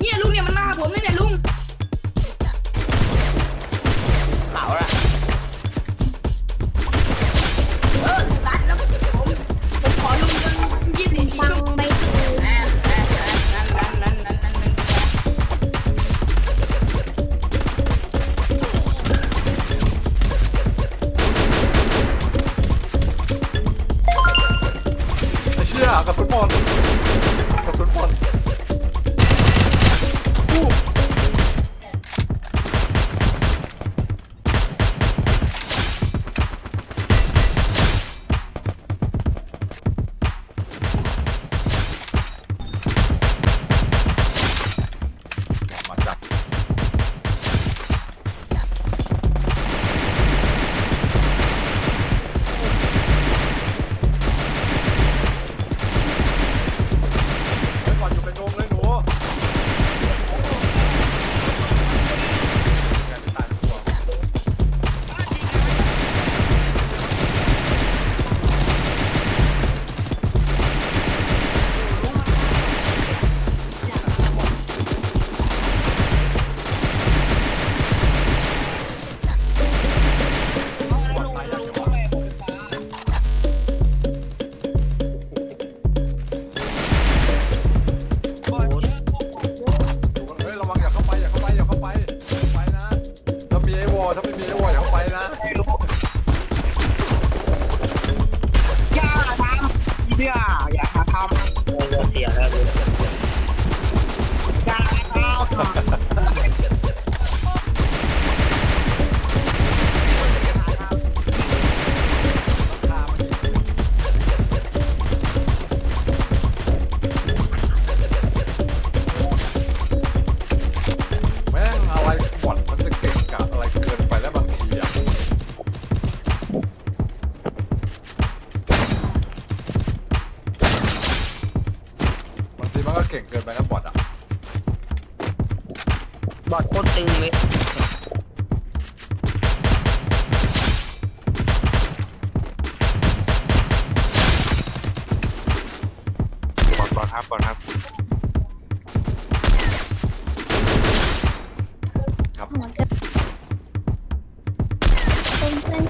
เนี่ยลุงเนี่ยมันหน้าผมไม่เนี่ยลุงเผาละเออตัดแล้วก็ผมผมขอลุงจนยี่สิบฟังไปถึงไม่เชื่อกับฟุตบอลกับฟุตบอล cool. ก็เก่งเกินไปนะบอทอะบอดโคตรตึงเลยบอดบอดครับบอดครับเหมือนนเส้น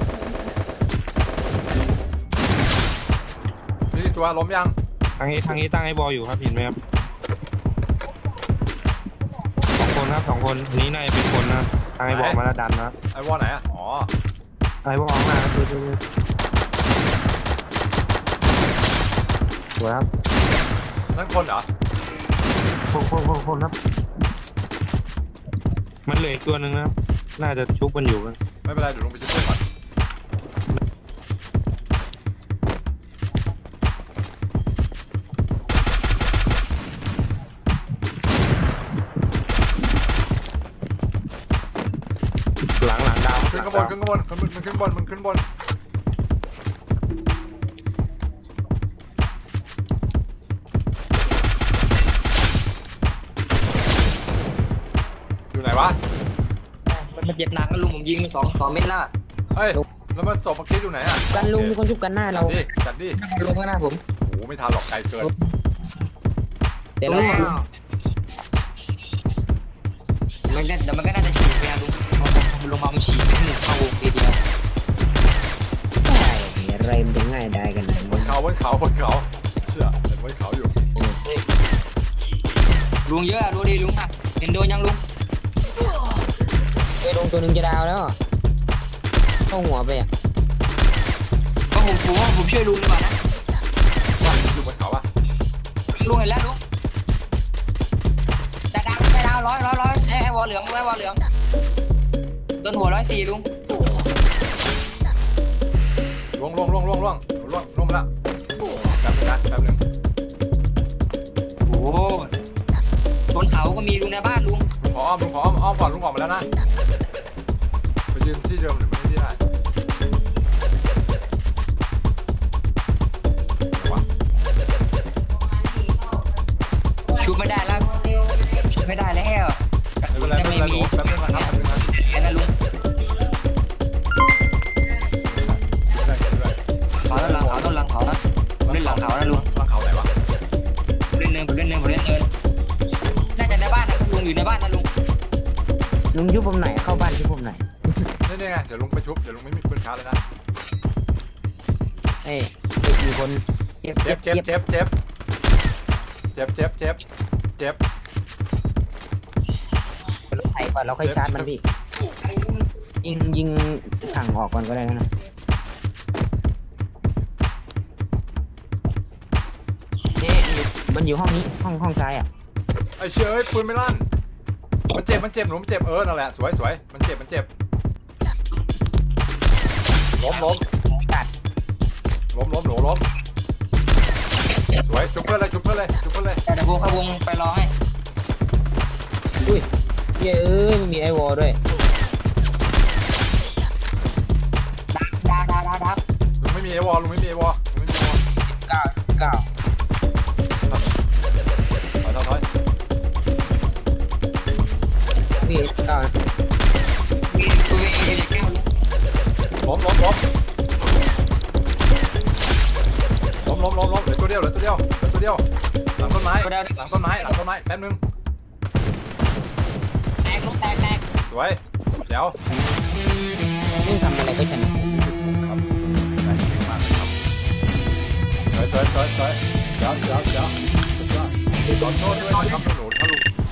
ผนี่ตัวล้มยัง ทางนี้ทางนี้ตั้งให้บอลอยู่ครับผิดนไหมครับ สองคนครับสองคนอันนี้น่าจะเป็นคนนะทางไอ้บอลมาแล้วดันนะไอ้วอลไหนอะ อ๋อ ไอ้บอลออกมาครับดูดูดูสวยครับนั่นคนเหรอ คนคนคนคนครับ มันเหลืออีกตัวหนึ่งนะครับ น่าจะชุบมันอยู่นะไม่เป็นไรเดี๋ยวลงไปช่วยเพื่อนก่อน บนขึ้นข้างบนมันขึ้นบนมันขึ้นบนอยู่ไหนวะมันเจ็บหนักนะลุงผมยิงสองสองเม็ดแล้วอะเฮ้ยแล้วมันศพเมื่อกี้อยู่ไหนอะกันลุงมีคนชุบกันหน้าจัเราดดิจัดดิลุงข้างหน้าผมโอ้โหไม่ทันหรอกไกลเกินเดี๋ยวเรามันก็เดี๋ยวมันก็น่าจะฉีกไปนะลุง เอาลงมามันฉีกไปหนึ่งเข้าวงทีเดียวใช่อะไรมันจะง่ายได้กันนะบนเขาบนเขาบนเขาเชื่อเห็นบนเขาอยู่ลุงเยอะอะดูดิลุงอะเห็นโดนยังลุงไปลงตัวหนึ่งจะดาวแล้วอะเข้าหัวไปอะก็ผมผมว่าผมช่วยลุงดีกว่านะอยู่บนเขาอะลุงเห็นแล้วลุงได้ดาวได้ดาวร้อยร้อยร้อยไอ้ไอ้วอลเหลืองไอ้วอลเหลือง โดนหัวร้อยสี่ลุงล่วงล่วงล่วงล่วงล่วงล่วงล่วงไปแล้วแป๊บนึงนะแป๊บนึงโอ้โหบนเขาก็มีลุงในบ้านลุงลุงขออ้อมลุงขออ้อมอ้อมก่อนลุงออกมาแล้วนะไปยืนที่เดิมหรือไม่ที่ได้ไหนวะชูไม่ได้แล้วชูไม่ได้แล้วไม่เป็นไรไม่เป็นไรหนูแป๊บนึงนะครับ อยู่ในบ้านนะลุงลุงยุบผมไหนอยเข้าบ้านยุบผมไหนอยนี่นี่ไงเดี๋ยวลุงไปชุบเดี๋ยวลุงไม่มีปืนชาร์จเลยนะเอ้ยมีคนเจ็บเจ็เจ็บบเจ็บเจ็บเจ็บเจ็บเจ็บเจ็บเจ็บไถก่อนเราค่อยชาร์จมันพี่ยิงยิงถังออกก่อนก็ได้นะเนี่ยอยู่มันอยู่ห้องนี้ห้องห้องซ้ายอะไอ้เชื่อเอ้ยปืนไม่ลั่น มันเจ็บ มันเจ็บ หนูมันเจ็บ เออ นั่นแหละ สวยสวยมันเจ็บ มันเจ็บ ล้มล้มกัดล้มล้มหนูล้ม สวย จุบเพื่อนเลย จุบเพื่อนเลย จุบเพื่อนเลย แต่เดี๋ยววงเข้าวงไปรอให้อุ้ยเย้เอ้ยมันมีไอวอลด้วยดาดาดาดาลุงไม่มีไอวอลลุงไม่มีไอวอลลุงไม่มีไอวอลเก้าเก้า เก้าล้มล้มล้มล้มล้มล้มล้มเหลือตัวเดียวเหลือตัวเดียวเหลือตัวเดียว หลังต้นไม้ ตัวเดียว หลังต้นไม้ หลังต้นไม้ แป๊บนึง แตกลุงแตกแตกสวยเดี๋ยวลุงทำอะไรก็ชนะครับได้เก่งมากครับสวยสวยสวยสวยเดี๋ยวเดี๋ยวเดี๋ยวสุดยอดขอโทษด้วยนะครับหนู